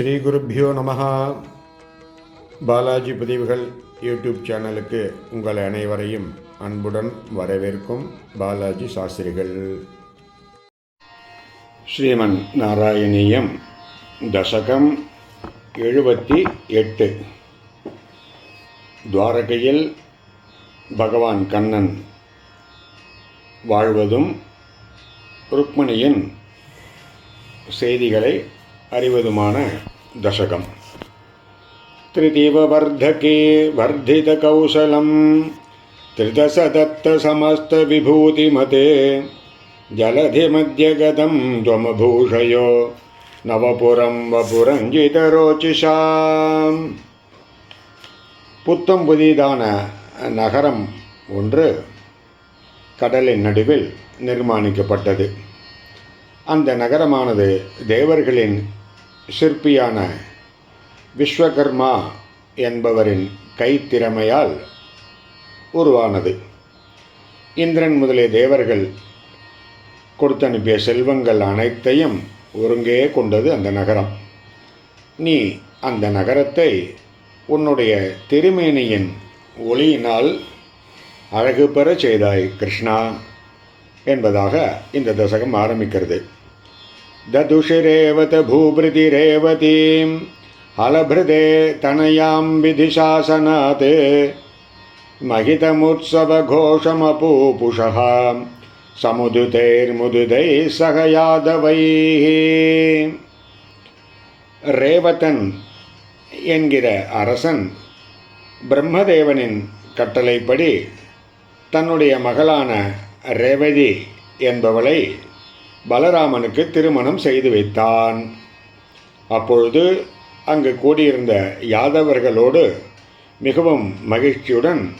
ஸ்ரீ குருப்பியோ நமஹா. பாலாஜி பதிவுகள் யூடியூப் சேனலுக்கு உங்கள் அனைவரையும் அன்புடன் வரவேற்கும் பாலாஜி சாஸ்திரிகள். ஸ்ரீமன் நாராயணியம் தசகம் எழுபத்தி எட்டு. துவாரகையில் பகவான் கண்ணன் வாழ்வதும் ருக்மணியின் செய்திகளை அறிவதுமான தசகம் त्रिदिववर्धके वर्धितकौशलं त्रिदशदत्तसमस्तविभूतिमते जलधिमध्यगतं त्वमभूषयो நவபுரம் வபுரஞ்சிதரோச்சிஷாம் புத்தம் புதிதான நகரம் ஒன்று கடலின் நடுவில் நிர்மாணிக்கப்பட்டது அந்த நகரமானது தேவர்களின் சிற்பியான விஸ்வகர்மா என்பவரின் கைத்திறமையால் உருவானது. இந்திரன் முதலிய தேவர்கள் கொடுத்தனுப்பிய செல்வங்கள் அனைத்தையும் ஒருங்கே கொண்டது அந்த நகரம். நீ அந்த நகரத்தை உன்னுடைய திருமேனியின் ஒளியினால் அழகு பெறச் செய்தாய் கிருஷ்ணா என்பதாக இந்த தசகம் ஆரம்பிக்கிறது. ददुषिरेवत भूभृतिरेवतीं हलभृदे तनयां विधिशासनात् महितमुत्सवघोषमपूपुषः समुदितैर्मुदितैः सह यादवैः ரேவதன் என்கிற அரசன் பிரம்மதேவனின் கட்டளைப்படி தன்னுடைய மகளான ரேவதி என்பவளை பலராமனுக்கு திருமணம் செய்து வைத்தான் அப்பொழுது அங்கு கூடியிருந்த யாதவர்களோடு மிகவும் மகிழ்ச்சியுடன்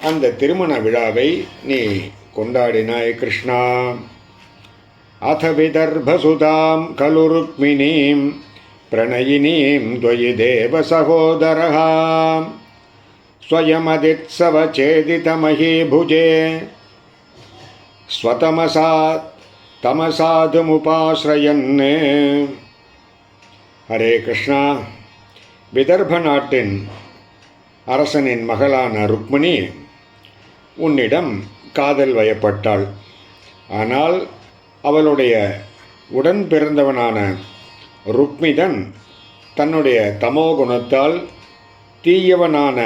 அந்த திருமண விழாவை நீ கொண்டாடினாய் கிருஷ்ணா அத விதர்பசுதாம் கலு ருக்மிணீம் பிரணயினீம் துவயி தேவ சகோதரः स्वयमदित्सवचेदितमहीभुजे स्वतमसात् தமசாதுமுபாசிரயன் ஹரே கிருஷ்ணா. விதர்ப நாட்டின் அரசனின் மகளான ருக்மிணி உன்னிடம் காதல் வயப்பட்டாள். ஆனால் அவளுடைய உடன் பிறந்தவனான ருக்மிதன் தன்னுடைய தமோ குணத்தால் தீயவனான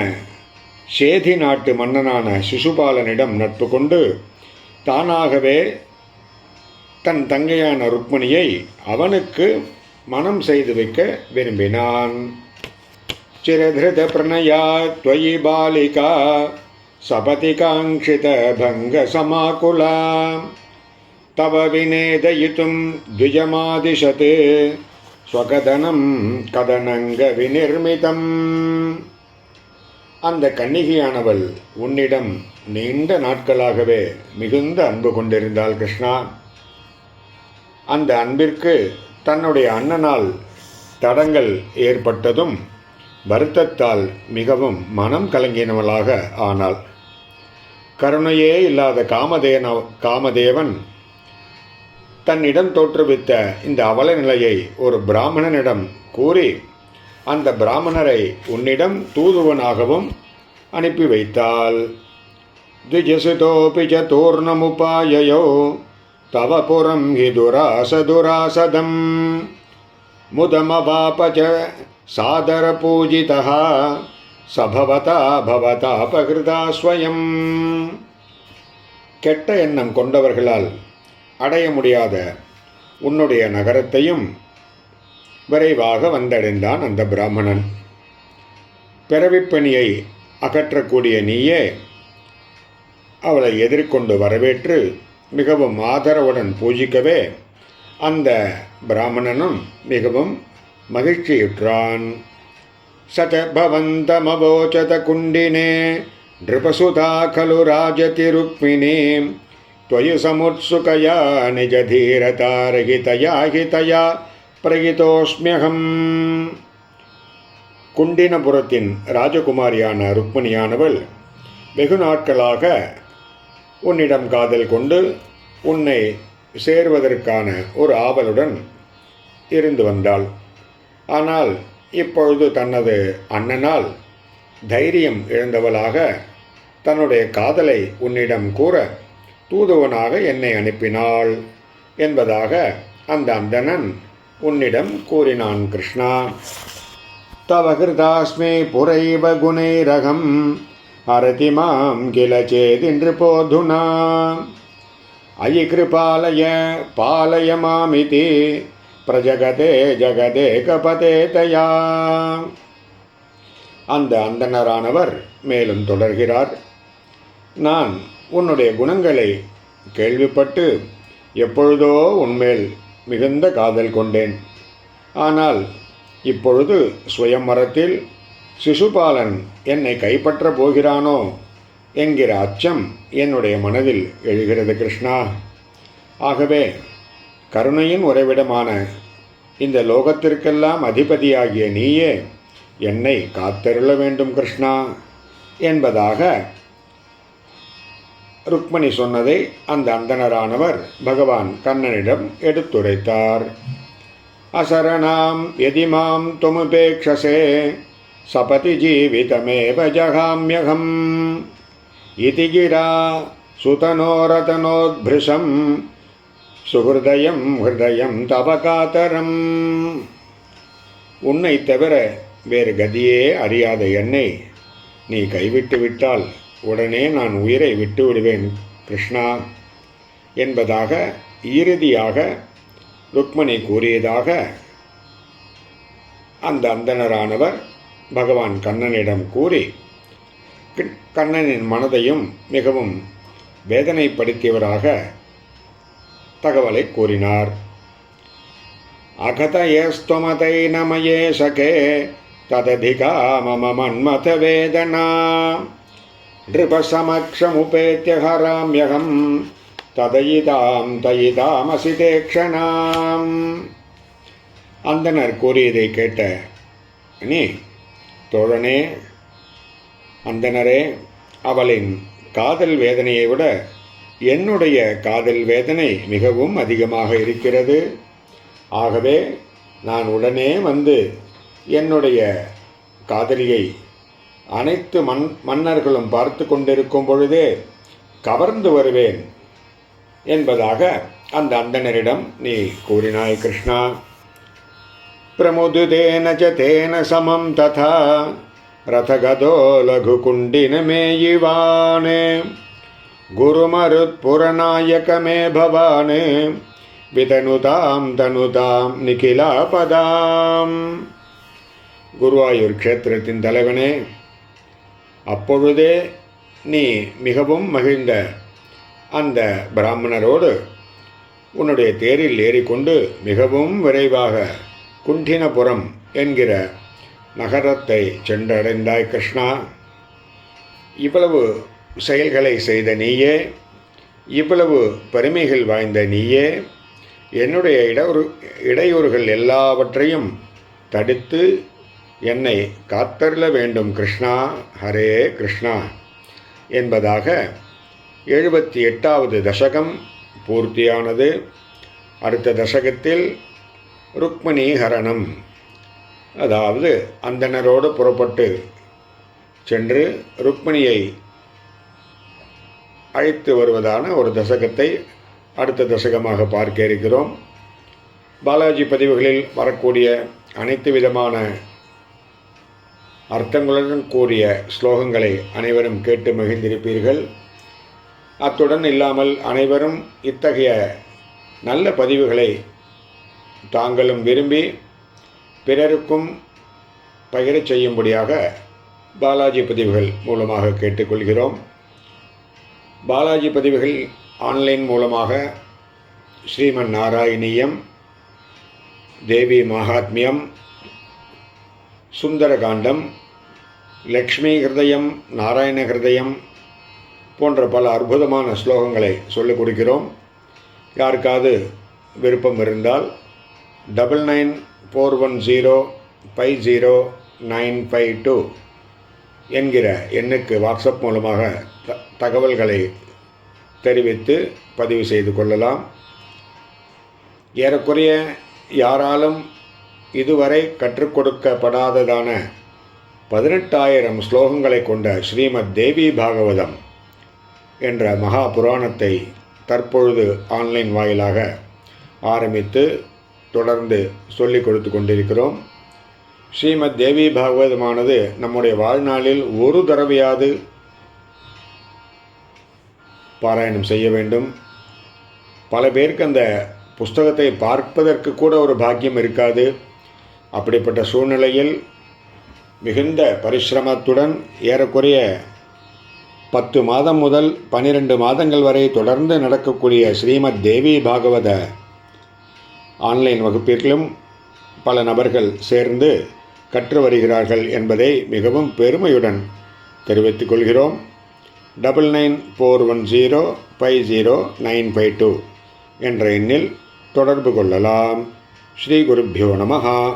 சேதி நாட்டு மன்னனான சிசுபாலனிடம் நட்பு கொண்டு தானாகவே தன் தங்கையான ருக்மணியை அவனுக்கு மனம் செய்து வைக்க விரும்பினான் சிரதிருத பிரணயா துவயி பாலிகா சபதி காங்கித பங்க சமாகுலா தவ வினேதயித்தும் द्विजमादिशत् ஸ்வகதனம் கதனங்க விநிர்மிதம் அந்த கன்னிகையானவள் உன்னிடம் நீண்ட நாட்களாகவே மிகுந்த அன்பு கொண்டிருந்தாள் கிருஷ்ணா அந்த அன்பிற்கு தன்னுடைய அண்ணனால் தடங்கள் ஏற்பட்டதும் வருத்தத்தால் மிகவும் மனம் கலங்கினவளாக ஆனாள் கருணையே இல்லாத காமதேன காமதேவன் தன்னிடம் தோற்றுவித்த இந்த அவல நிலையை ஒரு பிராமணனிடம் கூறி அந்த பிராமணரை உன்னிடம் தூதுவனாகவும் அனுப்பி வைத்தாள் द्विजसुतोऽपि च तूर्णमुपाययो तव पुरं हि दुरासदुरासदं मुदमवाप च सादरपूजितः स भवता भवतापकृता स्वयं கெட்ட எண்ணம் கொண்டவர்களால் அடைய முடியாத உன்னுடைய நகரத்தையும் விரைவாக வந்தடைந்தான் அந்த பிராமணன் பிறவிப்பணியை அகற்றக்கூடிய நீயே அவளை எதிர்கொண்டு வரவேற்று மிகவும் ஆதரவுடன் பூஜிக்கவே அந்த பிராமணனும் மிகவும் மகிழ்ச்சியுற்றான் சத பவந்தமவோச்சத குண்டினே நிருபசுதா கலு ராஜதி ருக்மிணி त्वयि समुत्सुकया निजधीरतारहितया हितया பிரகிதோஸ்மியகம் குண்டினபுரத்தின் ராஜகுமாரியான ருக்மிணியானவள் வெகு நாட்களாக உன்னிடம் காதல் கொண்டு உன்னை சேர்வதற்கான ஒரு ஆவலுடன் இருந்து வந்தாள். ஆனால் இப்பொழுது தனது அண்ணனால் தைரியம் இழந்தவளாக தன்னுடைய காதலை உன்னிடம் கூற தூதுவனாக என்னை அனுப்பினாள் என்பதாக அந்த அந்தணன் உன்னிடம் கூறினான் கிருஷ்ணா. தவ கிருதாஸ்மே புரைவ குணைரகம். அரதி மாம் கில சேதின்று போதுனா. அயி கிருபாலய பாலய மாமிதி பிரஜகதே ஜகதே கபதே தயா. அந்த அந்தணரானவர் மேலும் தொடர்கிறார். நான் உன்னுடைய குணங்களை கேள்விப்பட்டு எப்பொழுதோ உன்மேல் மிகுந்த காதல் கொண்டேன். ஆனால் இப்பொழுது சுயமரத்தில் சிசுபாலன் என்னை கைப்பற்றப் போகிறானோ என்கிற அச்சம் என்னுடைய மனதில் எழுகிறது கிருஷ்ணா. ஆகவே கருணையின் உறைவிடமான இந்த லோகத்திற்கெல்லாம் அதிபதியாகிய நீயே என்னை காத்தருள வேண்டும் கிருஷ்ணா என்பதாக ருக்மணி சொன்னதை அந்த அந்தணரானவர் பகவான் கண்ணனிடம் எடுத்துரைத்தார். அசரணாம் எதிமாம் தொமுபேக்ஷசே சபதி ஜீவிதமேவ ஜகாமியகம் இதி கிரா சுதனோரதனோத்பிருஷம் சுகிருதயம் ஹிருதயம் தபகாதரம் உன்னை தவிர வேறு கதியே அறியாத என்னை நீ கைவிட்டு விட்டால் உடனே நான் உயிரை விட்டு விடுவேன் கிருஷ்ணா என்பதாக இறுதியாக ருக்மணி கூறியதாக அந்த அந்தனரானவர் பகவான் கண்ணனிடம் கூறி கி- கண்ணனின் மனதையும் மிகவும் வேதனைப்படுத்தியவராக தகவலை கூறினார். அகதயஸ்துமதை நமயே சகே தததிகா மம மன்மத வேதனா நிருபசமக்ஷமுபேத்திய ஹராம்யகம் ததயிதாம் தயிதாமசி தேக்ஷணாம். அந்தனர் கூறியதை கேட்ட நீ தோழனே அந்தனரே அவளின் காதல் வேதனையை விட என்னுடைய காதல் வேதனை மிகவும் அதிகமாக இருக்கிறது. ஆகவே நான் உடனே வந்து என்னுடைய காதலியை அனைத்து மன் மன்னர்களும் பார்த்து கொண்டிருக்கும் பொழுதே கவர்ந்து வருவேன் என்பதாக அந்த அந்தணரிடம் நீ கூறினாய் கிருஷ்ணா. प्रमुदितेन च तेन समं तथा रथगतो लघुकुण्डिनमेयिवान् गुरुमरुत्पुरनायक मे भवान् वितनुतां तनुतां நிகிலாபதாம் குருவாயூர் க்ஷேத்திரத்தின் தலைவனே அப்பொழுதே நீ மிகவும் மகிழ்ந்த அந்த பிராமணரோடு உன்னுடைய தேரில் ஏறிக்கொண்டு மிகவும் விரைவாக குண்டினபுரம் என்கிற நகரத்தை சென்றடைந்தாய் கிருஷ்ணா. இவ்வளவு செயல்களை செய்த நீயே இவ்வளவு பெருமைகள் வாய்ந்த நீயே என்னுடைய இடஒரு இடையூறுகள் எல்லாவற்றையும் தடுத்து என்னை காத்தருள வேண்டும் கிருஷ்ணா. ஹரே கிருஷ்ணா. என்பதாக எழுபத்தி எட்டாவது தசகம் பூர்த்தியானது. அடுத்த தசகத்தில் ருக்மணீகரணம் அதாவது அந்தனரோடு புறப்பட்டு சென்று ருக்மணியை அழைத்து வருவதான ஒரு தசகத்தை அடுத்த தசகமாக பார்க்க இருக்கிறோம். பாலாஜி பதிவுகளில் வரக்கூடிய அனைத்து விதமான அர்த்தங்களுடன் கூடிய ஸ்லோகங்களை அனைவரும் கேட்டு மகிழ்ந்திருப்பீர்கள். அத்துடன் இல்லாமல் அனைவரும் இத்தகைய நல்ல பதிவுகளை தாங்களும் விரும்பி பிறருக்கும் பகிரச் செய்யும்படியாக பாலாஜி பதிவுகள் மூலமாக கேட்டுக்கொள்கிறோம். பாலாஜி பதிவுகள் ஆன்லைன் மூலமாக ஸ்ரீமன் நாராயணியம் தேவி மகாத்மியம் சுந்தரகாண்டம் லக்ஷ்மி ஹிருதயம் நாராயண ஹிருதயம் போன்ற பல அற்புதமான ஸ்லோகங்களை சொல்லிக் கொடுக்கிறோம். யாருக்காவது விருப்பம் இருந்தால் double nine four one zero five zero nine five two என்கிற எண்ணுக்கு வாட்ஸ்அப் மூலமாக த தகவல்களை தெரிவித்து பதிவு செய்து கொள்ளலாம். ஏறக்குறைய யாராலும் இதுவரை கற்றுக் கொடுக்கப்படாததான பதினெட்டாயிரம் ஸ்லோகங்களை கொண்ட ஸ்ரீமத் தேவி பாகவதம் என்ற மகா புராணத்தை தற்பொழுது ஆன்லைன் வாயிலாக ஆரம்பித்து தொடர்ந்து சொல்லிக் கொடுத்து கொண்டிருக்கிறோம். ஸ்ரீமத் தேவி பாகவதமானது நம்முடைய வாழ்நாளில் ஒரு தடவையாவது பாராயணம் செய்ய வேண்டும். பல பேருக்கு அந்த புஸ்தகத்தை பார்ப்பதற்கு கூட ஒரு பாக்கியம் இருக்காது. அப்படிப்பட்ட சூழ்நிலையில் மிகுந்த பரிசிரமத்துடன் ஏறக்குறைய பத்து மாதம் முதல் பனிரெண்டு மாதங்கள் வரை தொடர்ந்து நடக்கக்கூடிய ஸ்ரீமத் தேவி பாகவத ஆன்லைன் வகுப்பிற்கும் பல நபர்கள் சேர்ந்து கற்று வருகிறார்கள் என்பதை மிகவும் பெருமையுடன் தெரிவித்துக் கொள்கிறோம். Double nine four one zero five zero nine five two என்ற எண்ணில் தொடர்பு கொள்ளலாம். ஸ்ரீ குருப்பியோ நமஹா.